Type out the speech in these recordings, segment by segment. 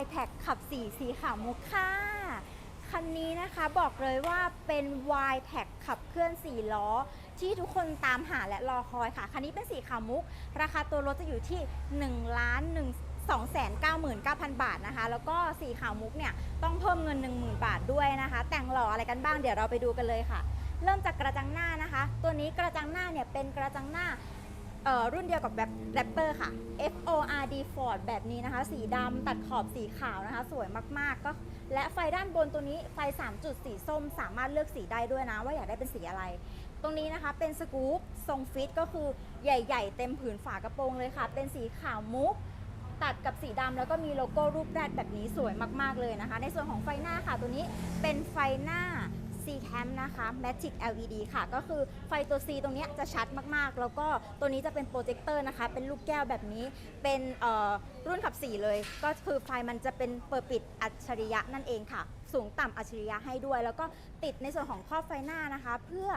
y t e c ขับ 4 สีขาวมุกค่ะ คันนี้นะคะบอกเลยว่าเป็น y t e c ขับเคลื่อน 4 ล้อ ที่ทุกคนตามหาและรอคอยค่ะ คันนี้เป็นสีขาวมุก ราคาตัวรถจะอยู่ที่1ล้าน1 299,000 บาทนะคะ แล้วก็สีขาวมุกเนี่ยต้องเพิ่มเงิน 10,000 บาทด้วยนะคะ แต่งหล่ออะไรกันบ้างเดี๋ยวเราไปดูกันเลยค่ะ เริ่มจากกระจังหน้านะคะ ตัวนี้กระจังหน้าเนี่ยเป็นกระจังหน้า เอ่อรุ่นเดียวกับแบบแรปเปอร์ค่ะ F O R D Ford แบบนี้นะคะ สีดำตัดขอบสีขาวนะคะ สวยมากๆก็และไฟด้านบนตัวนี้ไฟ 3 จุดสีส้ม สามารถเลือกสีได้ด้วยนะ ว่าอยากได้เป็นสีอะไร ตรงนี้นะคะเป็นสกู๊ปทรงฟิตก็คือใหญ่ ๆ เต็มผืนฝากระโปรงเลยค่ะ เป็นสีขาวมุก ตัดกับสีดำแล้วก็มีโลโก้รูปแรดแบบนี้สวยมากๆเลยนะคะ ในส่วนของไฟหน้าค่ะตัวนี้เป็นไฟหน้า C cam นะคะ Magic LED ค่ะ ก็คือไฟตัว C ตรงนี้จะชัดมากๆ แล้วก็ตัวนี้จะเป็นโปรเจคเตอร์นะคะ เป็นลูกแก้วแบบนี้ เป็นรุ่นขับ4เลย ก็คือไฟมันจะเป็นเปิดปิดอัจฉริยะนั่นเองค่ะ สูงต่ำอัจฉริยะให้ด้วย แล้วก็ติดในส่วนของครอบไฟหน้านะคะ เพื่อ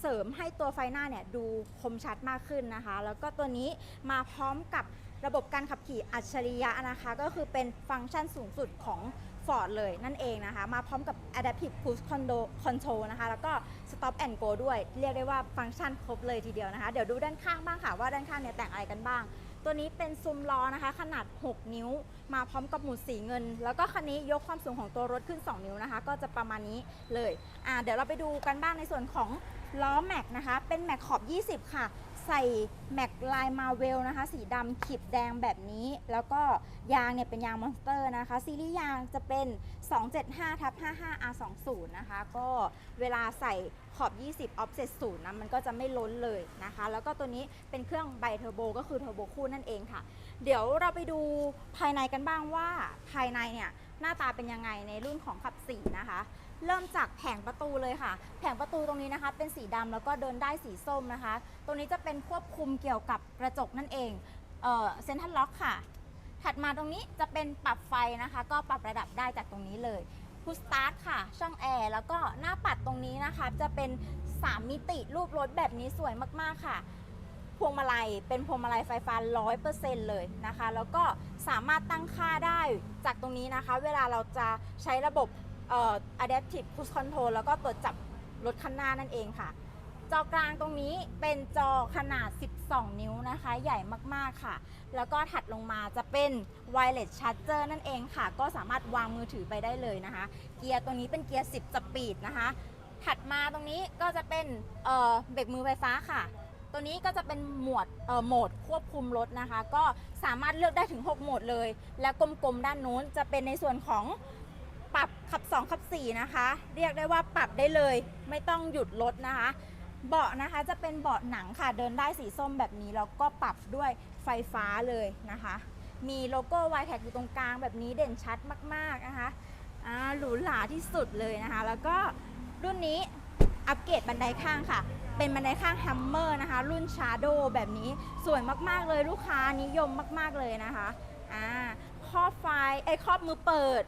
เสริมให้ตัวไฟหน้าเนี่ยดูคมชัดมากขึ้นนะคะ แล้วก็ตัวนี้มาพร้อมกับระบบการขับขี่อัจฉริยะนะคะ ก็คือเป็นฟังก์ชันสูงสุดของ Ford เลยนั่นเองนะคะ มาพร้อมกับ Adaptive Cruise Condo- Control นะคะ แล้วก็ Stop and Go ด้วย เรียกได้ว่าฟังก์ชันครบเลยทีเดียวนะคะ เดี๋ยวดูด้านข้างบ้างค่ะว่าด้านข้างเนี่ยแต่งอะไรกันบ้าง ตัวนี้เป็นซุ้มล้อนะคะ ขนาด 6 นิ้ว มาพร้อมกับหมุดสีเงิน แล้วก็คันนี้ยกความสูงของตัวรถขึ้น 2 นิ้วนะคะ ก็จะประมาณนี้เลยอ่าเดี๋ยวเราไปดูกันบ้างในส่วนของล้อแม็กนะคะ เป็นแม็กขอบ 20 ค่ะ ใส่แม็กลายมาเวลนะคะ สีดำขีบแดงแบบนี้ แล้วก็ยางเนี่ยเป็นยางมอนสเตอร์นะคะ ซีรีส์ยางจะเป็น 275ทับ55 R20 นะคะ ก็เวลาใส่ขอบ 20 offset 0นะ มันก็จะไม่ล้นเลยนะคะ แล้วก็ตัวนี้เป็นเครื่องไบเทอร์โบก็คือเทอร์โบคู่นั่นเองค่ะ เดี๋ยวเราไปดูภายในกันบ้างว่าภายในเนี่ยหน้าตาเป็นยังไงในรุ่นของขับ4นะคะ เริ่มจากแผงประตูเลยค่ะ แผงประตูตรงนี้นะคะ เป็นสีดำแล้วก็เดินได้สีส้มนะคะ ตรงนี้จะเป็นควบคุมเกี่ยวกับกระจกนั่นเองเอ่อเซ็นทรัลล็อกค่ะ ถัดมาตรงนี้จะเป็นปรับไฟนะคะ ก็ปรับระดับได้จากตรงนี้เลยพุชสตาร์ทค่ะ ช่องแอร์แล้วก็หน้าปัดตรงนี้นะคะ จะเป็น 3 มิติรูปรถแบบนี้สวยมากๆค่ะ พวงมาลัยเป็นพวงมาลัยไฟฟ้า 100%เลยนะคะ แล้วก็สามารถตั้งค่าได้จากตรงนี้นะคะ เวลาเราจะใช้ระบบ เอ่อ adaptive cruise control แล้วก็ตรวจจับรถคันหน้านั่นเองค่ะ จอกลางตรงนี้เป็นจอขนาด 12 นิ้วนะคะ ใหญ่มากๆค่ะ แล้วก็ถัดลงมาจะเป็น wireless charger นั่นเองค่ะ ก็สามารถวางมือถือไปได้เลยนะคะ เกียร์ตัวนี้เป็นเกียร์ 10 สปีดนะคะ ถัดมาตรงนี้ก็จะเป็นเเบรกมือไฟฟ้าค่ะตัวนี้ก็จะเป็นหมวดโหมดควบคุมรถนะคะ ก็สามารถเลือกได้ถึง 6 โหมดเลย และกลมๆด้านนู้นจะเป็นในส่วนของ ขับ 2 ขับ 4 นะคะ เรียกได้ว่าปรับได้เลย ไม่ต้องหยุดรถนะคะ เบาะนะคะจะเป็นเบาะหนังค่ะเดินได้สีส้มแบบนี้แล้วก็ปรับด้วยไฟฟ้าเลยนะคะ มีโลโก้ y t a g อยู่ตรงกลางแบบนี้เด่นชัดมากๆนะคะอ่าหรูหราที่สุดเลยนะคะ แล้วก็รุ่นนี้อัปเกรดบันไดข้างค่ะ เป็นบันไดข้าง Hammer นะคะ รุ่น Shadow แบบนี้สวยมากๆเลยลูกค้านิยมมากๆเลยนะคะอ่าครอบไฟไอครอบมือเปิด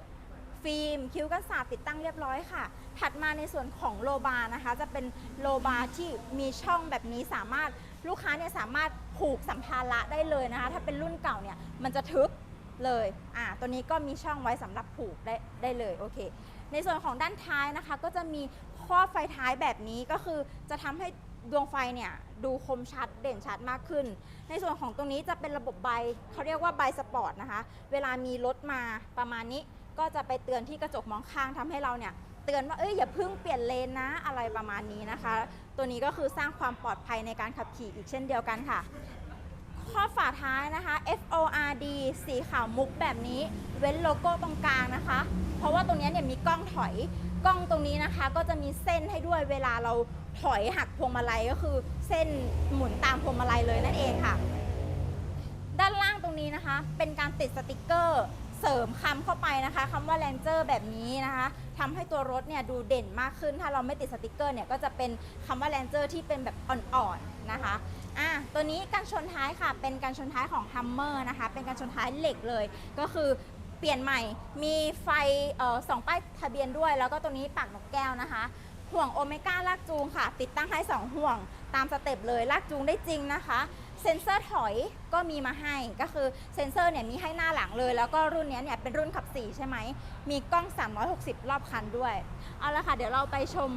ฟิล์มคิ้วกันสาดติดตั้งเรียบร้อยค่ะ ถัดมาในส่วนของโลบาร์นะคะ จะเป็นโลบาร์ที่มีช่องแบบนี้สามารถลูกค้าเนี่ยสามารถผูกสัมภาระได้เลยนะคะ ถ้าเป็นรุ่นเก่าเนี่ยมันจะทึบเลยอ่าตัวนี้ก็มีช่องไว้สำหรับผูกได้ได้เลยโอเค ในส่วนของด้านท้ายนะคะ ก็จะมีข้อไฟท้ายแบบนี้ก็คือจะทำให้ดวงไฟเนี่ยดูคมชัดเด่นชัดมากขึ้น ในส่วนของตรงนี้จะเป็นระบบใบเขาเรียกว่าใบสปอร์ตนะคะ เวลามีรถมาประมาณนี้ ก็จะไปเตือนที่กระจกมองข้างทำให้เราเนี่ยเตือนว่าเอ้ยอย่าเพิ่งเปลี่ยนเลนนะอะไรประมาณนี้นะคะ ตัวนี้ก็คือสร้างความปลอดภัยในการขับขี่อีกเช่นเดียวกันค่ะ ข้อฝาท้ายนะคะ F O R D สีขาวมุกแบบนี้ เว้นโลโก้ตรงกลางนะคะ เพราะว่าตรงนี้เนี่ยมีกล้องถอยกล้องตรงนี้นะคะ ก็จะมีเส้นให้ด้วยเวลาเราถอยหักพวงมาลัยก็คือเส้นหมุนตามพวงมาลัยเลยนั่นเองค่ะ ด้านล่างตรงนี้นะคะ เป็นการติดสติกเกอร์ เสริมคำเข้าไปนะคะคำว่า Ranger แบบนี้นะคะทำให้ตัวรถเนี่ยดูเด่นมากขึ้น ถ้าเราไม่ติดสติกเกอร์เนี่ยก็จะเป็นคำว่า Ranger ที่เป็นแบบอ่อนๆนะคะอะตัวนี้การชนท้ายค่ะ เป็นการชนท้ายของ Hummer นะคะ เป็นการชนท้ายเหล็กเลย ก็คือเปลี่ยนใหม่ มีไฟออสองป้ายทะเบียนด้วย แล้วก็ตัวนี้ปากนกแก้วนะคะ ห่วงโอเมก้าลากจูงค่ะ ติดตั้งให้ 2 ห่วงตามสเต็ปเลย ลากจูงได้จริงนะคะ เซ็นเซอร์ถอยก็มีมาให้ก็คือเซ็นเซอร์เนี่ยมีให้หน้าหลังเลย แล้วก็รุ่นเนี้ยเนี่ยเป็นรุ่นขับ4ใช่ไหม มีกล้อง 360 รอบคันด้วย เอาละค่ะ เดี๋ยวเราไปชม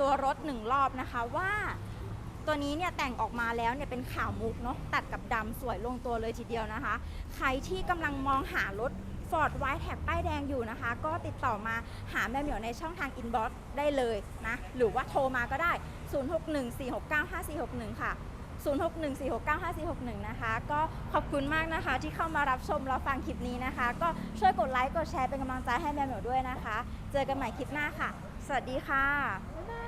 ตัวรถหนึ่งรอบนะคะว่า ตัวนี้เนี่ยแต่งออกมาแล้วเนี่ยเป็นขาวมุกเนาะตัดกับดำสวยลงตัวเลยทีเดียวนะคะ ใครที่กำลังมองหารถ Ford w i t e แท็ป้ายแดงอยู่นะคะ ก็ติดต่อมาหาแม่เหมียวในช่องทางอินบ็อกซ์ได้เลยนะ หรือว่าโทรมาก็ได้ 0614695461 ค่ะ 0614695461 นะคะ ก็ขอบคุณมากนะคะ ที่เข้ามารับชมรับฟังคลิปนี้นะคะ ก็ช่วยกดไลค์กดแชร์เป็นกำลังใจให้แม่เหมียวด้วยนะคะ เจอกันใหม่คลิปหน้าค่ะ สวัสดีค่ะบ๊ายบาย